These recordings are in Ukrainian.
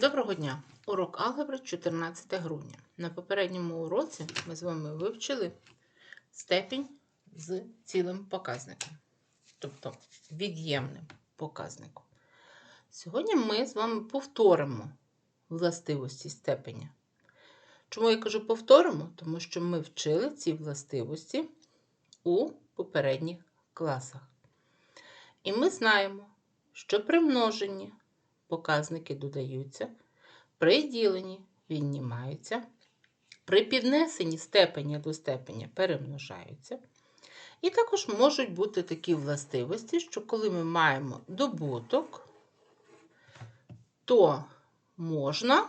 Доброго дня! Урок алгебри 14 грудня. На попередньому уроці ми з вами вивчили степінь з цілим показником, тобто від'ємним показником. Сьогодні ми з вами повторимо властивості степеня. Чому я кажу повторимо? Тому що ми вчили ці властивості у попередніх класах. І ми знаємо, що при множенні показники додаються, при діленні віднімаються, при піднесенні степеня до степеня перемножаються. І також можуть бути такі властивості, що коли ми маємо добуток, то можна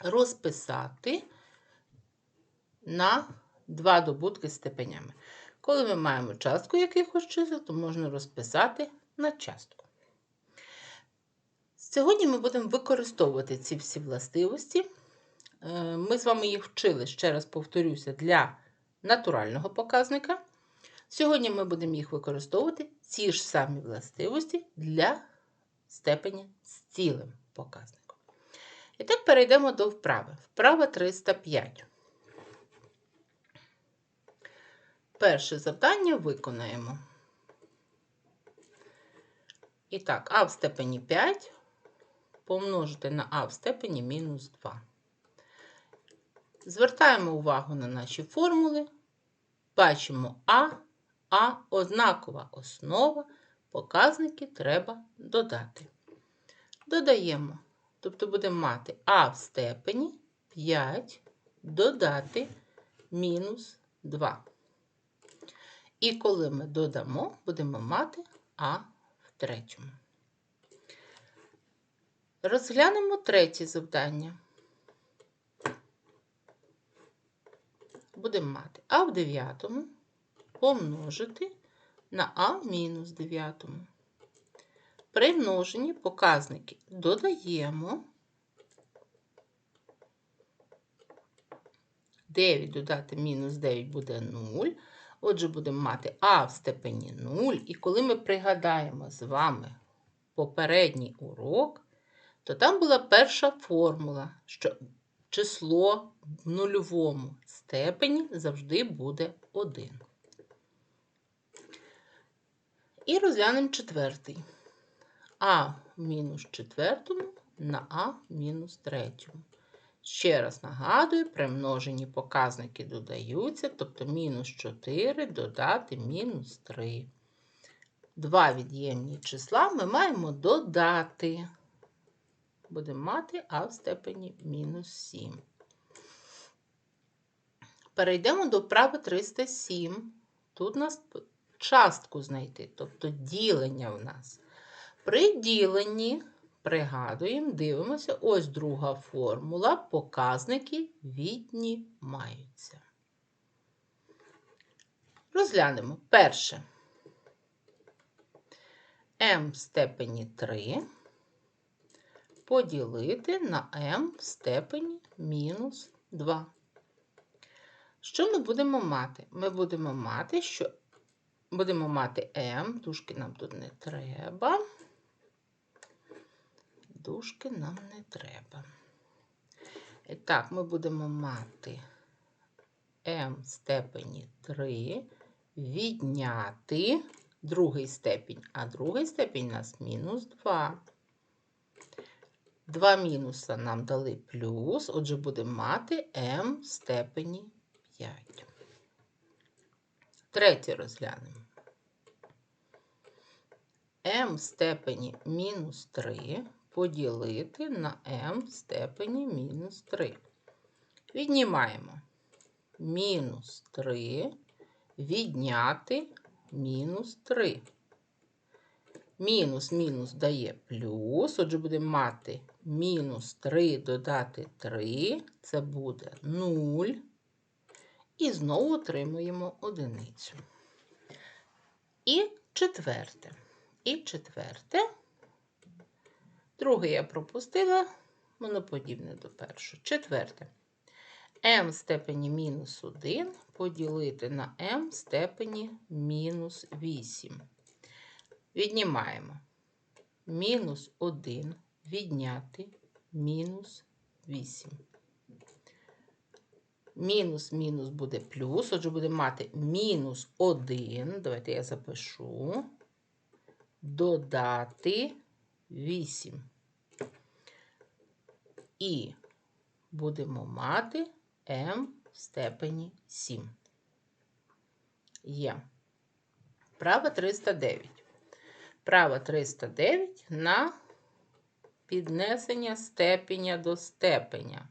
розписати на два добутки степенями. Коли ми маємо частку якихось чисел, то можна розписати на частку. Сьогодні ми будемо використовувати ці всі властивості. Е, Ми з вами їх вчили, ще раз повторюся, для натурального показника. Сьогодні ми будемо їх використовувати, ці ж самі властивості для степеня з цілим показником. І так перейдемо до вправи. Вправа 305. Перше завдання виконаємо. І так, а в степені 5 помножити на а в степені мінус 2. Звертаємо увагу на наші формули. Бачимо А, А однакова основа. Показники треба додати. Додаємо. Тобто будемо мати А в степені 5 додати мінус 2. І коли ми додамо, будемо мати А в третьому. Розглянемо третє завдання. Будемо мати А в дев'ятому помножити на А в мінус дев'ятому. При множенні показники додаємо 9 додати мінус 9 буде 0. Отже, будемо мати А в степені 0. І коли ми пригадаємо з вами попередній урок, то там була перша формула, що число в нульовому степені завжди буде 1. І розглянемо четвертий. А мінус четвертому на А мінус третьому. Ще раз нагадую, при множенні показники додаються, тобто мінус 4 додати мінус 3. Два від'ємні числа ми маємо додати. Будемо мати А в степені мінус 7. Перейдемо до вправи 307. Тут у нас частку знайти, тобто ділення в нас. При діленні, пригадуємо, дивимося, ось друга формула, показники віднімаються. Розглянемо перше. m в степені 3 поділити на m в степені мінус 2. Що ми будемо мати? Ми будемо мати, що будемо мати m, дужки нам тут не треба. Дужки нам не треба. І так, ми будемо мати m в степені 3 відняти другий степінь, а другий степінь у нас мінус 2. Два мінуса нам дали плюс, отже, будемо мати m в степені 5. Третє розглянемо. m в степені мінус 3 поділити на m в степені мінус 3. Віднімаємо мінус 3 відняти мінус 3. Мінус мінус дає плюс, отже, будемо мати мінус 3 додати 3, це буде 0. І знову отримуємо одиницю. І четверте. І четверте. Друге я пропустила, воно подібне до першого. Четверте. m в степені мінус 1 поділити на m в степені мінус 8. Віднімаємо мінус 1 відняти мінус 8. Мінус мінус буде плюс, отже, будемо мати мінус 1. Давайте я запишу. Додати 8. І будемо мати m в степені 7. Є. Право 309. Право 309 на піднесення степеня до степеня.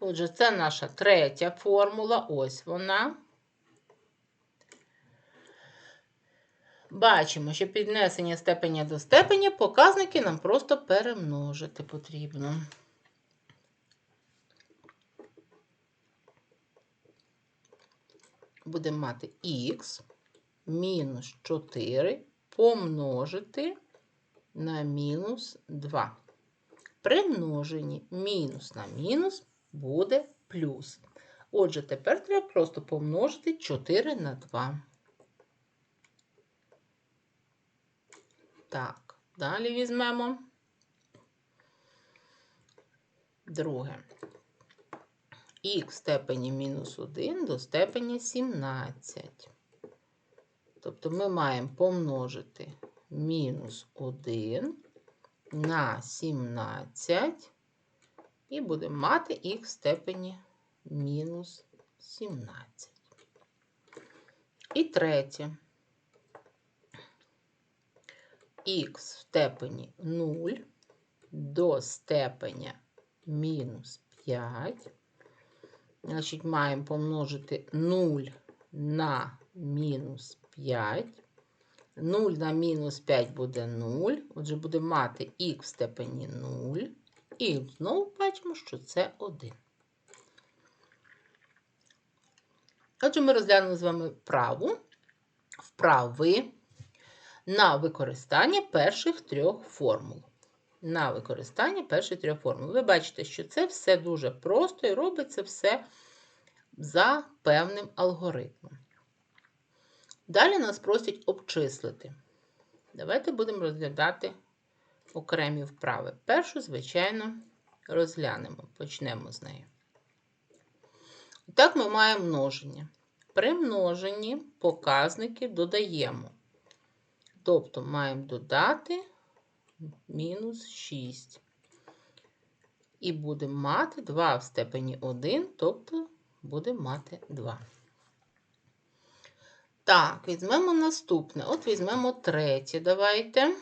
Отже, це наша третя формула. Ось вона. Бачимо, що піднесення степеня до степеня показники нам просто перемножити потрібно. Будемо мати х мінус 4 помножити на мінус 2. При множенні мінус на мінус буде плюс. Отже, тепер треба просто помножити 4 на 2. Так, далі візьмемо друге. Х в степені мінус 1 до степені 17. Тобто ми маємо помножити мінус 1 на 17 і будемо мати х в степені мінус 17. І третє. Х в степені 0 до степеня мінус 5. Значить, маємо помножити 0 на мінус 5. 0 на мінус 5 буде 0. Отже, будемо мати х в степені 0. І знову бачимо, що це 1. Отже, ми розглянули з вами вправу, вправи на використання перших трьох формул. На використання перших трьох формул. Ви бачите, що це все дуже просто і робиться все за певним алгоритмом. Далі нас просять обчислити. Давайте будемо розглядати окремі вправи. Першу, звичайно, розглянемо, почнемо з неї. І так, ми маємо множення. При множенні показники додаємо. Тобто маємо додати мінус 6. І будемо мати 2 в степені 1, тобто будемо мати 2. Так, візьмемо наступне. От візьмемо третє. Давайте.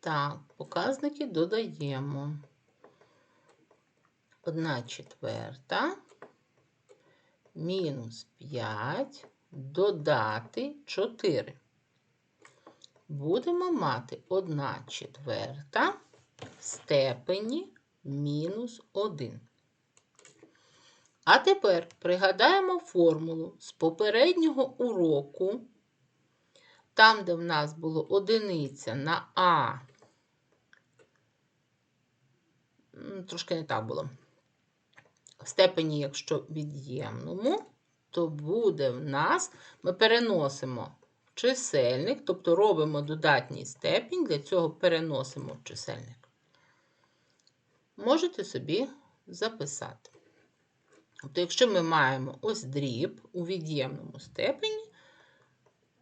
Так, показники додаємо. 1 четверта мінус 5 додати 4. Будемо мати 1 четверта степені мінус 1. А тепер пригадаємо формулу з попереднього уроку, там, де в нас було одиниця на А, трошки не так було в степені, якщо від'ємному, то буде в нас, ми переносимо чисельник, тобто робимо додатній степінь, для цього переносимо чисельник. Можете собі записати. Тобто, якщо ми маємо ось дріб у від'ємному степені,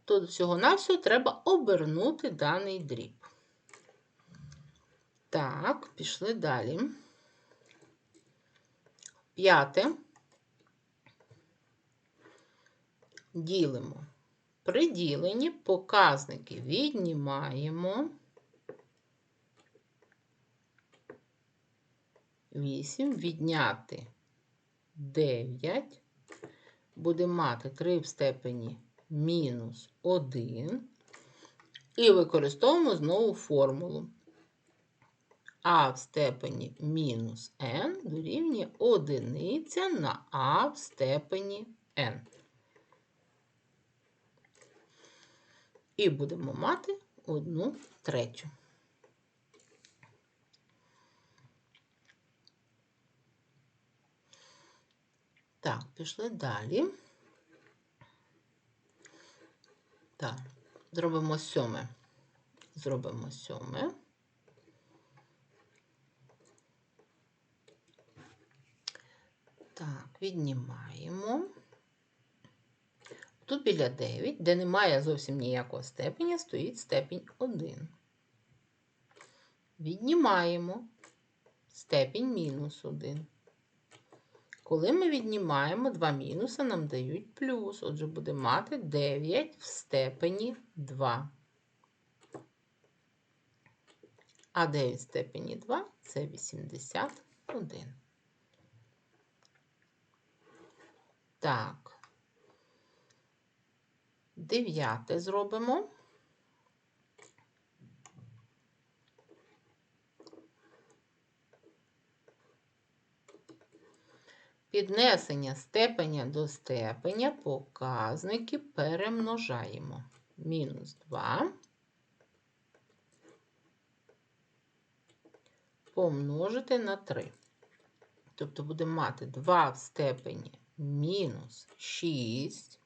то всього-навсього треба обернути даний дріб. Так, пішли далі. П'яте. Ділимо. При діленні показники віднімаємо 8, відняти 9. Будемо мати 3 в степені мінус 1. І використовуємо знову формулу а в степені мінус n дорівнює одиниця на а в степені n. І будемо мати одну третю. Пішли далі. Так, зробимо сьоме. Зробимо сьоме. Так, віднімаємо. Тут біля 9, де немає зовсім ніякого степеня, стоїть степінь 1. Віднімаємо степінь мінус 1. Коли ми віднімаємо два мінуси, нам дають плюс. Отже, буде мати 9 в степені 2. А 9 в степені 2 це 81. Так. Дев'яте зробимо. Піднесення степеня до степеня показники перемножаємо. Мінус 2 помножити на 3. Тобто будемо мати 2 в степені мінус 6.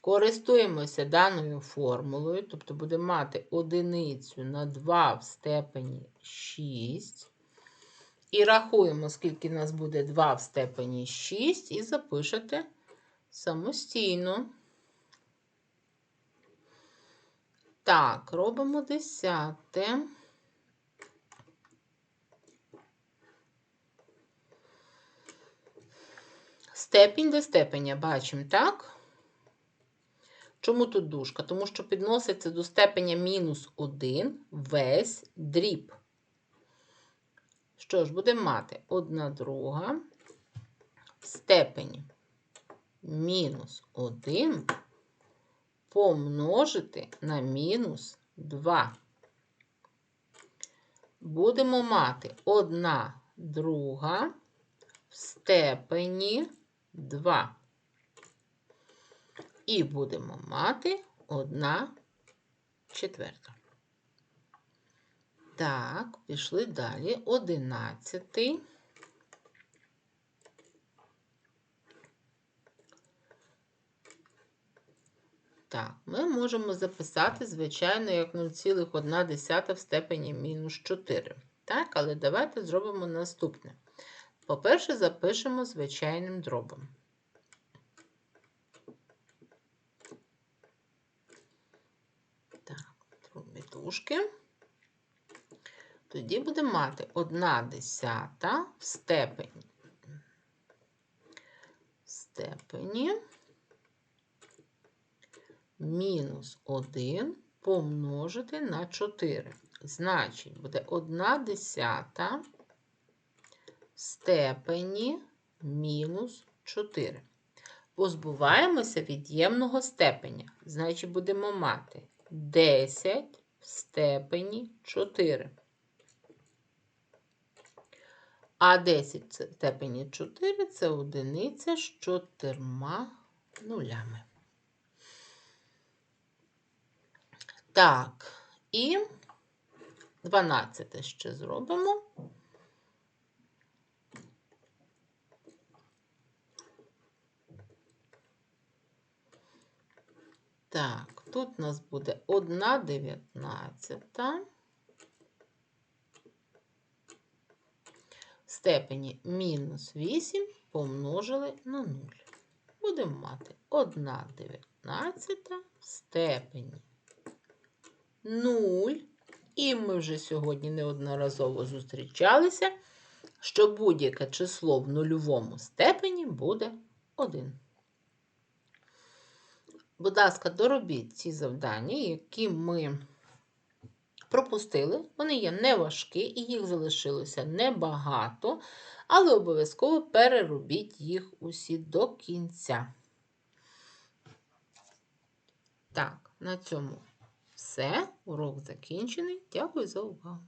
Користуємося даною формулою, тобто будемо мати одиницю на 2 в степені 6. І рахуємо, скільки нас буде 2 в степені 6, і запишете самостійно. Так, робимо десяте. Степінь до степеня бачимо, так? Чому тут дужка? Тому що підноситься до степеня мінус 1 весь дріб. Що ж, будемо мати 1 друга в степені мінус 1 помножити на мінус 2. Будемо мати 1 друга в степені 2. І будемо мати 1 четверта. Так, пішли далі. Одинадцятий. Так, ми можемо записати, звичайно, як 0,1 в степені мінус 4. Так, але давайте зробимо наступне. По-перше, запишемо звичайним дробом. Так, дужки. Тоді будемо мати 1 десята в степені. В степені мінус 1 помножити на 4. Значить, буде 1 десята в степені мінус 4. Позбуваємося від'ємного степеня. Значить, будемо мати 10 в степені 4. А 10 в степені 4 це одиниця з чотирма нулями. Так, і 12 ще зробимо. Так, тут у нас буде 1 дев'ятнадцята. В степені мінус 8 помножили на 0. Будемо мати 1 дев'ятнадцята в степені 0. І ми вже сьогодні неодноразово зустрічалися, що будь-яке число в нульовому степені буде 1. Будь ласка, доробіть ці завдання, які ми пропустили. Вони є неважкі і їх залишилося небагато, але обов'язково переробіть їх усі до кінця. Так, на цьому все. Урок закінчений. Дякую за увагу.